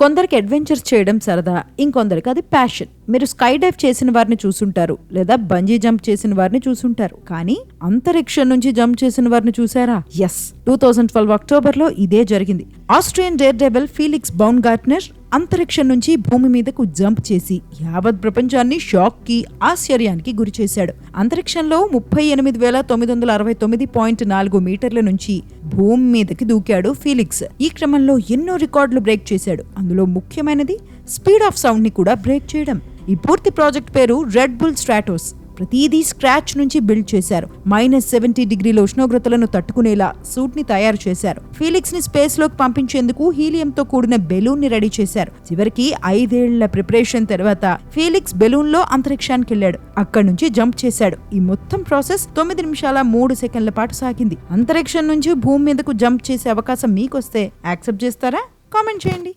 కొందరికి అడ్వెంచర్స్ చేయడం సరదా ఇంకొందరికి అది ప్యాషన్ మీరు స్కై డైవ్ చేసిన వారిని చూసుంటారు లేదా బంజీ జంప్ చేసిన వారిని చూసుంటారు. కానీ అంతరిక్షం నుంచి జంప్ చేసిన వారిని చూసారా ఎస్ టూ థౌజండ్ ట్వెల్వ్ అక్టోబర్లో ఇదే జరిగింది. Austrian daredevil Felix Baumgartner అంతరిక్షం నుంచి భూమి మీదకు జంప్ చేసి యావత్ ప్రపంచాన్ని షాక్కి ఆశ్చర్యానికి గురి చేశాడు. అంతరిక్షంలో ముప్పై ఎనిమిది వేల తొమ్మిది వందల అరవై తొమ్మిది పాయింట్ నాలుగు మీటర్ల నుంచి భూమి మీదకి దూకాడు ఫీలిక్స్. ఈ క్రమంలో ఎన్నో రికార్డులు బ్రేక్ చేశాడు. అందులో ముఖ్యమైనది స్పీడ్ ఆఫ్ సౌండ్ని కూడా బ్రేక్ చేయడం. ఈ పూర్తి ప్రాజెక్ట్ పేరు రెడ్ బుల్ స్ట్రాటోస్ ప్రతిదీ స్క్రాచ్ నుంచి బిల్డ్ చేశారు. మైనస్ సెవెంటీ డిగ్రీల ఉష్ణోగ్రతలను తట్టుకునేలా సూట్ని తయారు చేశారు. ఫీలిక్స్ని స్పేస్లోకి పంపించేందుకు హీలియం తో కూడిన బెలూన్ని రెడీ చేశారు. చివరికి ఐదేళ్ళ ప్రిపరేషన్ తర్వాత ఫీలిక్స్ బెలూన్లో అంతరిక్షానికి వెళ్ళాడు. అక్కడి నుంచి జంప్ చేశాడు. ఈ మొత్తం ప్రాసెస్ తొమ్మిది నిమిషాల మూడు సెకండ్ల పాటు సాగింది. అంతరిక్షం నుంచి భూమి మీదకు జంప్ చేసే అవకాశం మీకొస్తే యాక్సెప్ట్ చేస్తారా? కామెంట్ చేయండి.